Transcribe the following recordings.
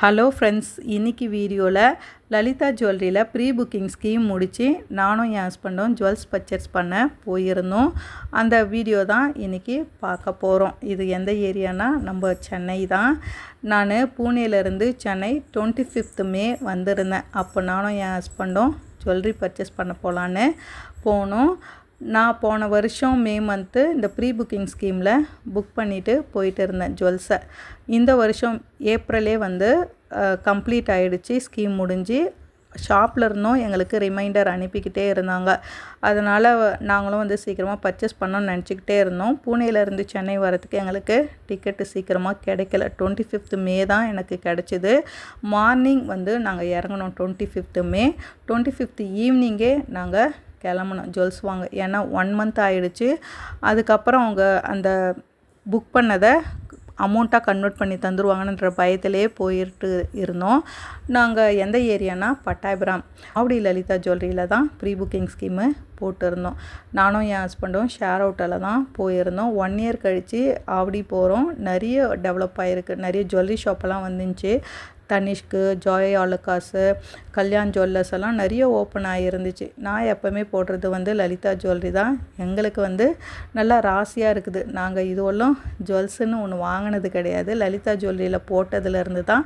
Hello friends இன்றைக்கி வீடியோவில் லலிதா ஜுவல்லரியில் ப்ரீ புக்கிங் ஸ்கீம் முடித்து நானும் என் ஹஸ்பண்டும் ஜுவல்ஸ் பர்ச்சேஸ் பண்ண போயிருந்தோம். அந்த வீடியோ தான் இன்றைக்கி பார்க்க போகிறோம் இது எந்த ஏரியானா? நம்ம சென்னை தான். நான் பூனேலேருந்து சென்னை டுவெண்ட்டி ஃபிஃப்த் மே வந்திருந்தேன். அப்போ நானும் என் ஹஸ்பண்டும் ஜுவல்லரி பர்ச்சேஸ் பண்ண போகலான்னு போனோம். நான் போன வருஷம் மே மந்த்து இந்த ப்ரீ புக்கிங் ஸ்கீமில் புக் பண்ணிவிட்டு போயிட்டு இருந்தேன் ஜுவல்ஸை. இந்த வருஷம் ஏப்ரலே வந்து கம்ப்ளீட் ஆகிடுச்சு ஸ்கீம் முடிஞ்சு ஷாப்பில் இருந்தும் எங்களுக்கு ரிமைண்டர் அனுப்பிக்கிட்டே இருந்தாங்க. அதனால் நாங்களும் வந்து சீக்கிரமாக பர்ச்சேஸ் பண்ணோன்னு நினச்சிக்கிட்டே இருந்தோம். பூனேலேருந்து சென்னை வரதுக்கு எங்களுக்கு டிக்கெட்டு சீக்கிரமாக கிடைக்கல. டுவெண்ட்டி ஃபிஃப்த் மே தான் எனக்கு கிடச்சிது. மார்னிங் வந்து நாங்கள் இறங்கினோம் twenty fifth May. Twenty fifth ஈவினிங்கே நாங்கள் கிளம்பணும். ஜுவல்ஸ் வாங்க. ஏன்னா ஒன் மந்த் ஆயிடுச்சு. அதுக்கப்புறம் அவங்க அந்த புக் பண்ணதை அமௌண்ட்டாக கன்வெர்ட் பண்ணி தந்துடுவாங்கன்ற பயத்திலே போயிட்டு இருந்தோம். நாங்கள் எந்த ஏரியானா பட்டாயபுரம். அப்படி லலிதா ஜுவல்லரியில் தான் ப்ரீ புக்கிங் ஸ்கீமு போட்டிருந்தோம். நானும் என் ஹஸ்பண்டும் ஷேர் அவுட்டில் தான் போயிருந்தோம். ஒன் இயர் கழித்து ஆவடி போகிறோம் நிறைய டெவலப் ஆகிருக்கு நிறைய ஜுவல்லரி ஷாப்பெல்லாம் வந்துச்சு. தனிஷ்க்கு ஜாய் ஆலுக்காஸு கல்யாண் ஜுவல்லர்ஸ் எல்லாம் நிறைய ஓப்பன் ஆகிருந்துச்சு நான் எப்போவுமே போடுறது வந்து லலிதா ஜுவல்லரி தான். எங்களுக்கு வந்து நல்லா ராசியாக இருக்குது. நாங்கள் இதுவெல்லாம் ஜுவல்ஸுன்னு ஒன்று வாங்கினது கிடையாது. லலிதா ஜுவல்லரியில் போட்டதுலேருந்து தான்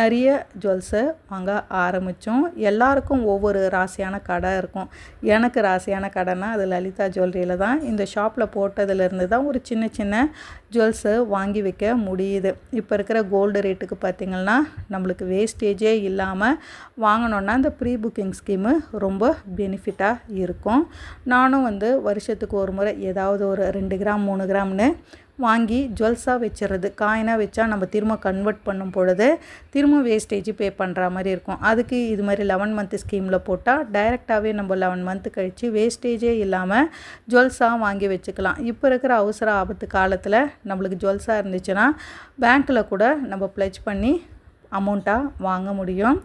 நிறைய ஜுவல்ஸை வாங்க ஆரம்பித்தோம் எல்லாருக்கும் ஒவ்வொரு ராசியான கடை இருக்கும். எனக்கு ராசியான கடைனா அது லலிதா ஜுவல்லரியில் தான். இந்த ஷாப்பில் போட்டதுலேருந்து தான் ஒரு சின்ன சின்ன ஜுவல்ஸை வாங்கி வைக்க முடியுது. இப்போ இருக்கிற கோல்டு ரேட்டுக்கு பார்த்திங்கன்னா நம்மளுக்கு வேஸ்டேஜே இல்லாமல் வாங்கினோன்னா இந்த ப்ரீ புக்கிங் ஸ்கீமு ரொம்ப பெனிஃபிட்டாக இருக்கும். நானும் வந்து வருஷத்துக்கு ஒரு முறை ஏதாவது ஒரு ரெண்டு கிராம் மூணு கிராம்னு வாங்கி ஜுவல்ஸாக வச்சிடுறது காயினாக வச்சா நம்ம திரும்ப கன்வெர்ட் பண்ணும் பொழுது திரும்ப வேஸ்டேஜ் பே பண்ணுற மாதிரி இருக்கும். அதுக்கு இது மாதிரி லெவன் மந்த் ஸ்கீமில் போட்டால் டைரெக்டாகவே நம்ம லெவன் மந்த்து கழித்து வேஸ்டேஜே இல்லாமல் ஜுவல்ஸாக வாங்கி வச்சுக்கலாம். இப்போ இருக்கிற அவசர ஆபத்து காலத்தில் நம்மளுக்கு ஜுவல்ஸாக இருந்துச்சுன்னா பேங்க்கில் கூட நம்ம ப்ளச் பண்ணி அமௌண்ட்டாக வாங்க முடியும்.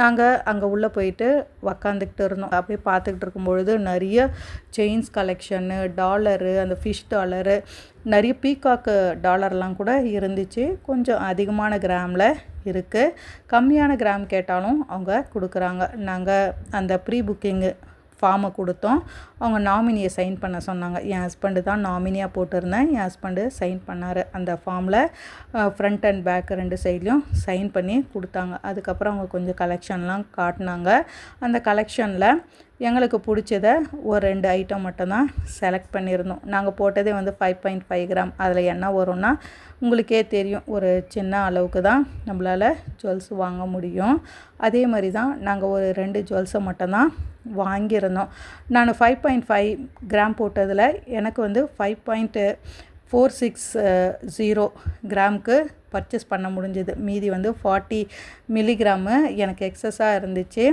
நாங்கள் அங்கே உள்ளே போயிட்டு உக்காந்துக்கிட்டு இருந்தோம். அப்படியே பார்த்துக்கிட்டு இருக்கும்பொழுது நிறைய செயின்ஸ் கலெக்ஷனு டாலரு அந்த ஃபிஷ் டாலரு நிறைய பீகாக்கு டாலர்லாம் கூட இருந்துச்சு. கொஞ்சம் அதிகமான கிராமில் இருக்குது கம்மியான கிராம் கேட்டாலும் அவங்க கொடுக்குறாங்க. நாங்கள் அந்த ப்ரீ புக்கிங்கு ஃபார்மை கொடுத்தோம். அவங்க நாமினியை சைன் பண்ண சொன்னாங்க. என் ஹஸ்பண்டு தான் நாமினியாக போட்டிருந்தேன். என் ஹஸ்பண்டு சைன் பண்ணார். அந்த ஃபார்மில் ஃப்ரண்ட் அண்ட் பேக் ரெண்டு சைட்லேயும் சைன் பண்ணி கொடுத்தாங்க. அதுக்கப்புறம் அவங்க கொஞ்சம் கலெக்ஷன்லாம் காட்டினாங்க. அந்த கலெக்ஷனில் எங்களுக்கு பிடிச்சத ஒரு ரெண்டு ஐட்டம் மட்டும்தான் செலக்ட் பண்ணியிருந்தோம். நாங்கள் போட்டதே வந்து ஃபைவ் பாயிண்ட் ஃபைவ் கிராம் அதில் என்ன வரும்னா உங்களுக்கே தெரியும் ஒரு சின்ன அளவுக்கு தான் நம்மளால் ஜுவல்ஸ் வாங்க முடியும். அதே மாதிரி தான் நாங்கள் ஒரு ரெண்டு ஜுவல்ஸை மட்டும்தான் வாங்கியிருந்தோம். நான் ஃபைவ் பாயிண்ட் ஃபைவ் கிராம் போட்டதில் எனக்கு வந்து five point four six zero கிராமுக்கு பர்ச்சேஸ் பண்ண முடிஞ்சது. மீதி வந்து ஃபார்ட்டி மில்லிகிராமு எனக்கு எக்ஸஸாக இருந்துச்சு.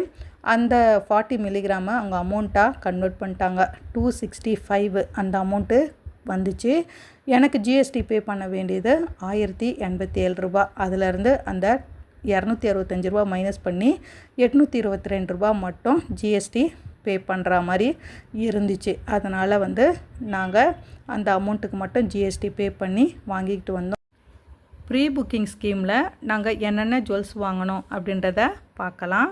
அந்த ஃபார்ட்டி மில்லிகிராமை அவங்க அமௌண்ட்டாக கன்வெர்ட் பண்ணிட்டாங்க. டூ சிக்ஸ்டி ஃபைவ் அந்த அமௌண்ட்டு வந்துச்சு. எனக்கு ஜிஎஸ்டி பே பண்ண வேண்டியது ஆயிரத்தி எண்பத்தி ஏழு ரூபா அதிலேருந்து அந்த இரநூத்தி அறுபத்தஞ்சி ரூபா மைனஸ் பண்ணி எட்நூற்றி இருபத்தி ரெண்டு ரூபா மட்டும் ஜிஎஸ்டி பே பண்ணுற மாதிரி இருந்துச்சு. அதனால் வந்து நாங்கள் அந்த அமௌண்ட்டுக்கு மட்டும் ஜிஎஸ்டி பே பண்ணி வாங்கிக்கிட்டு வந்தோம். ப்ரீ புக்கிங் ஸ்கீமில் நாங்கள் என்னென்ன ஜுவல்ஸ் வாங்கணும் அப்படின்றத பார்க்கலாம்.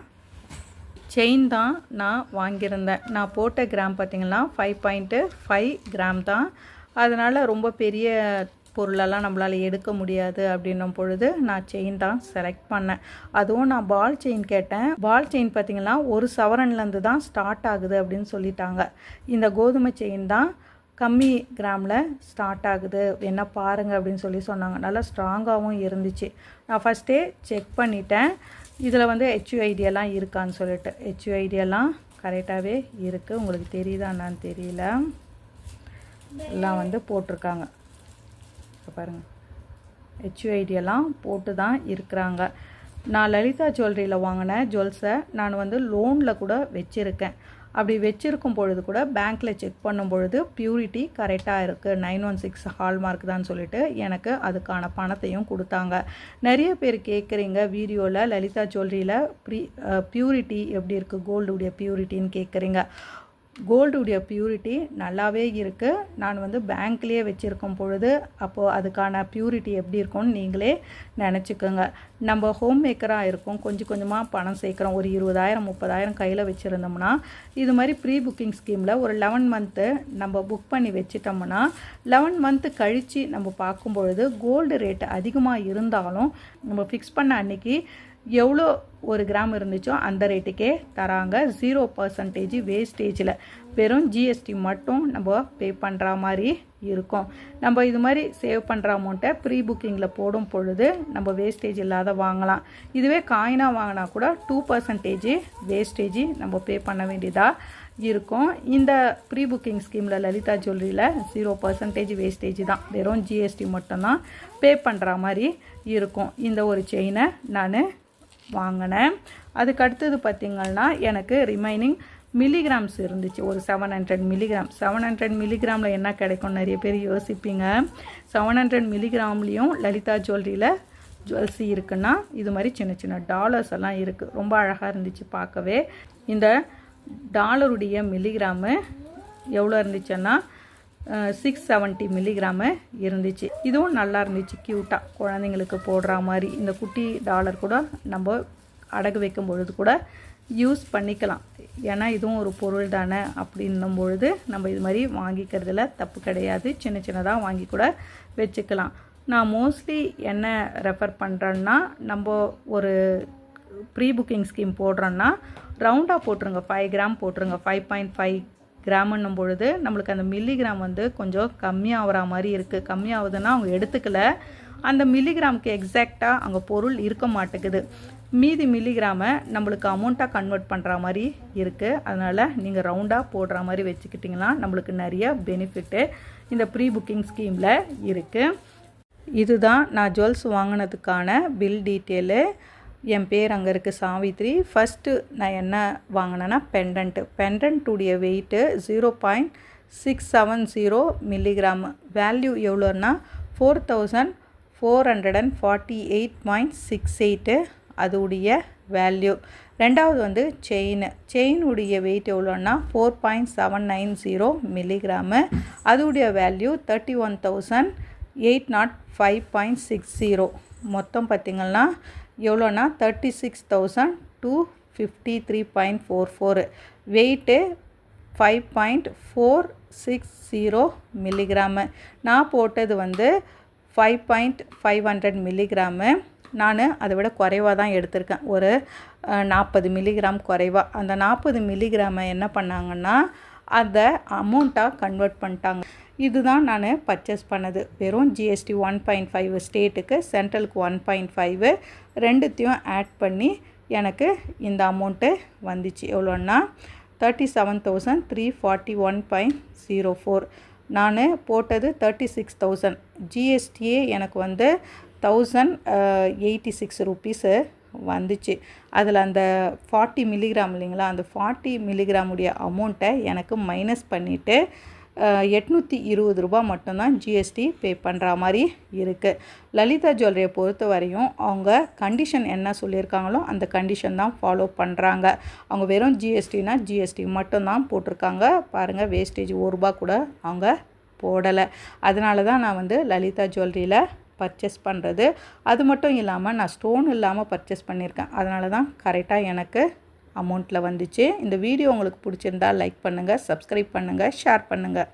செயின் தான் நான் வாங்கியிருந்தேன். நான் போட்ட கிராம் பார்த்திங்கன்னா ஃபைவ் பாயிண்ட்டு ஃபைவ் கிராம் தான். அதனால் ரொம்ப பெரிய பொருளெல்லாம் நம்மளால் எடுக்க முடியாது அப்படின்னும் பொழுது நான் செயின் தான் செலக்ட் பண்ணேன். அதுவும் நான் பால் செயின் கேட்டேன். பால் செயின் பார்த்திங்கன்னா ஒரு சவரன்லேருந்து தான் ஸ்டார்ட் ஆகுது அப்படின்னு சொல்லிட்டாங்க. இந்த கோதுமை செயின் தான் கம்மி கிராமில் ஸ்டார்ட் ஆகுது. என்ன பாருங்கள் அப்படின்னு சொல்லி சொன்னாங்க. நல்லா ஸ்ட்ராங்காகவும் இருந்துச்சு. நான் ஃபஸ்ட்டே செக் பண்ணிட்டேன். இதில் வந்து ஹெச்யூஐடியெல்லாம் இருக்கான்னு சொல்லிட்டு ஹெச்யூஐடியெல்லாம் கரெக்டாகவே இருக்குது. உங்களுக்கு தெரியுதா என்னான்னு தெரியல. எல்லாம் வந்து போட்டிருக்காங்க. பாருங்கள் ஹெச்யூஐடியெல்லாம் போட்டு தான் இருக்கிறாங்க. நான் லலிதா ஜுவல்லரியில் வாங்கின ஜுவல்ஸை நான் வந்து லோனில் கூட வச்சுருக்கேன். அப்படி வச்சுருக்கும் பொழுது கூட பேங்க்கில் செக் பண்ணும் பொழுது பியூரிட்டி கரெக்டாக இருக்குது நைன் ஒன் சிக்ஸ் ஹால்மார்க் தான் சொல்லிட்டு எனக்கு அதுக்கான பணத்தையும் கொடுத்தாங்க. நிறைய பேர் கேட்குறீங்க வீடியோவில் லலிதா ஜுவல்லரியில் ப்ரீ பியூரிட்டி எப்படி இருக்குது கோல்டுடைய பியூரிட்டின்னு கேட்குறீங்க கோல்டுடைய பியூரிட்டி நல்லாவே இருக்குது நான் வந்து பேங்க்லேயே வச்சுருக்கும் பொழுது அப்போது அதுக்கான பியூரிட்டி எப்படி இருக்கும்னு நீங்களே நினச்சிக்கோங்க. நம்ம ஹோம் மேக்கராக இருக்கும். கொஞ்சம் கொஞ்சமாக பணம் சேர்க்குறோம். ஒரு இருபதாயிரம் முப்பதாயிரம் கையில் வச்சுருந்தோம்னா இது மாதிரி ப்ரீ புக்கிங் ஸ்கீமில் ஒரு லெவன் மந்த்து நம்ம புக் பண்ணி வச்சிட்டோம்னா லெவன் மந்த்து கழித்து நம்ம பார்க்கும் பொழுது கோல்டு ரேட் அதிகமாக இருந்தாலும் நம்ம ஃபிக்ஸ் பண்ண அன்னைக்கு எவ்வளோ ஒரு கிராம் இருந்துச்சோ அந்த ரேட்டுக்கே தராங்க. ஜீரோ பர்சன்டேஜ் வேஸ்டேஜில் வெறும் ஜிஎஸ்டி மட்டும் நம்ம பே பண்ணுற மாதிரி இருக்கும். நம்ம இது மாதிரி சேவ் பண்ணுற அமௌண்ட்டை ப்ரீ புக்கிங்கில் போடும் பொழுது நம்ம வேஸ்டேஜ் இல்லாத வாங்கலாம். இதுவே காயினாக வாங்கினா கூட டூ பர்சன்டேஜ் வேஸ்டேஜ் நம்ம பே பண்ண வேண்டியதாக இருக்கும். இந்த ப்ரீ புக்கிங் ஸ்கீமில் லலிதா ஜுவல்லரியில் ஜீரோ பர்சன்டேஜ் வேஸ்டேஜ் தான். வெறும் ஜிஎஸ்டி மட்டும்தான் பே பண்ணுற மாதிரி இருக்கும். இந்த ஒரு செயினை நான் வாங்கினேன். அதுக்கு அடுத்தது பார்த்திங்கன்னா எனக்கு ரிமைனிங் மில்லிகிராம்ஸ் இருந்துச்சு. ஒரு seven hundred milligram seven hundred மில்லிகிராமில் என்ன கிடைக்கும் நிறைய பேர் யோசிப்பீங்க. செவன் ஹண்ட்ரட் மில்லிகிராம்லேயும் லலிதா ஜுவல்லரியில் ஜுவல்ஸி இருக்குன்னா இது மாதிரி சின்ன சின்ன டாலர்ஸ் எல்லாம் இருக்குது ரொம்ப அழகாக இருந்துச்சு பார்க்கவே. இந்த டாலருடைய மில்லிகிராமு எவ்வளோ இருந்துச்சுன்னா சிக்ஸ் செவன்ட்டி மில்லிகிராமு இருந்துச்சு. இதுவும் நல்லா இருந்துச்சு க்யூட்டாக குழந்தைங்களுக்கு போடுற மாதிரி. இந்த குட்டி டாலர் கூட நம்ம அடகு வைக்கும் பொழுது கூட யூஸ் பண்ணிக்கலாம். ஏன்னா இதுவும் ஒரு பொருள் தானே அப்படின்னும் பொழுது நம்ம இது மாதிரி வாங்கிக்கிறதுல தப்பு கிடையாது. சின்ன சின்னதாக வாங்கி கூட வச்சுக்கலாம். நான் மோஸ்ட்லி என்ன ரெஃபர் பண்ணுறேன்னா நம்ம ஒரு ப்ரீ புக்கிங் ஸ்கீம் போடுறோன்னா ரவுண்டாக போட்டுருங்க. ஃபைவ் கிராம் போட்டுருங்க. ஃபைவ் பாயிண்ட் ஃபைவ் கிராம்ன்னும் பொழுது நம்மளுக்கு அந்த மில்லிகிராம் வந்து கொஞ்சம் கம்மியாகிற மாதிரி இருக்குது கம்மியாகுதுன்னா அவங்க எடுத்துக்கல. அந்த மில்லிகிராமுக்கு எக்ஸாக்டாக அங்கே பொருள் இருக்க மாட்டேங்குது. மீதி மில்லிகிராமை நம்மளுக்கு அமௌண்ட்டாக கன்வெர்ட் பண்ணுற மாதிரி இருக்குது அதனால் நீங்கள் ரவுண்டாக போடுற மாதிரி வச்சுக்கிட்டிங்கன்னா நம்மளுக்கு நிறைய பெனிஃபிட்டு இந்த ப்ரீ புக்கிங் ஸ்கீமில் இருக்குது இதுதான் நான் ஜுவல்ஸ் வாங்கினதுக்கான பில் டீட்டெயிலு என் பேர் அங்கே இருக்குது சாவித்ரி. ஃபஸ்ட்டு நான் என்ன வாங்கினேன்னா pendant பெண்டன்ட்டுடைய weight zero point six seven zero milligram value எவ்வளோன்னா four thousand four hundred and forty eight point six eight அதுடைய வேல்யூ ரெண்டாவது வந்து செயின் செயினுடைய weight எவ்வளோன்னா four point seven nine zero milligram அதுடைய value thirty one thousand eight naught five point six zero மொத்தம் பார்த்திங்கன்னா எவ்வளோனா thirty six thousand two fifty three point four four weight five point four six zero milligram நான் போட்டது வந்து five point five hundred milligram நான் அதை விட குறைவாக தான் எடுத்திருக்கேன். ஒரு நாற்பது மில்லிகிராம் குறைவாக அந்த நாற்பது மில்லிகிராமை என்ன பண்ணாங்கன்னா அதை அமௌண்ட்டாக கன்வெர்ட் பண்ணிட்டாங்க. இதுதான் நான் பர்ச்சேஸ் பண்ணது. வெறும் ஜிஎஸ்டி ஒன் பாயிண்ட் ஃபைவ் ஸ்டேட்டுக்கு சென்ட்ரலுக்கு ஒன் பாயிண்ட் ஃபைவ் ரெண்டுத்தையும் ஆட் பண்ணி எனக்கு இந்த அமௌண்ட்டு வந்துச்சு. எவ்வளோன்னா thirty seven thousand three forty one point zero four நான் போட்டது தேர்ட்டி சிக்ஸ் தௌசண்ட் ஜிஎஸ்டியே எனக்கு வந்து தௌசண்ட் எயிட்டி சிக்ஸ் ருப்பீஸு வந்துச்சு. அதில் அந்த ஃபார்ட்டி மில்லிகிராம் இல்லைங்களா அந்த ஃபார்ட்டி மில்லிகிராமுடைய அமௌண்ட்டை எனக்கு மைனஸ் பண்ணிவிட்டு எட்நூற்றி இருபது ரூபா மட்டும்தான் ஜிஎஸ்டி பே பண்ணுற மாதிரி இருக்குது லலிதா ஜுவல்லரியை பொறுத்த வரையும் அவங்க கண்டிஷன் என்ன சொல்லியிருக்காங்களோ அந்த கண்டிஷன் தான் ஃபாலோ பண்ணுறாங்க அவங்க வெறும் ஜிஎஸ்டினா ஜிஎஸ்டி மட்டும்தான் போட்டிருக்காங்க. பாருங்கள் வேஸ்டேஜ் ஒரு ரூபா கூட அவங்க போடலை. அதனால தான் நான் வந்து லலிதா ஜுவல்லரியில் பர்ச்சேஸ் பண்ணுறது அது மட்டும் இல்லாமல் நான் ஸ்டோன் இல்லாமல் பர்ச்சேஸ் பண்ணியிருக்கேன். அதனால தான் கரெக்டாக எனக்கு அமௌண்ட்டில் வந்துச்சு. இந்த வீடியோ உங்களுக்கு பிடிச்சிருந்தா லைக் பண்ணுங்கள் சப்ஸ்கிரைப் பண்ணுங்கள் ஷேர் பண்ணுங்கள்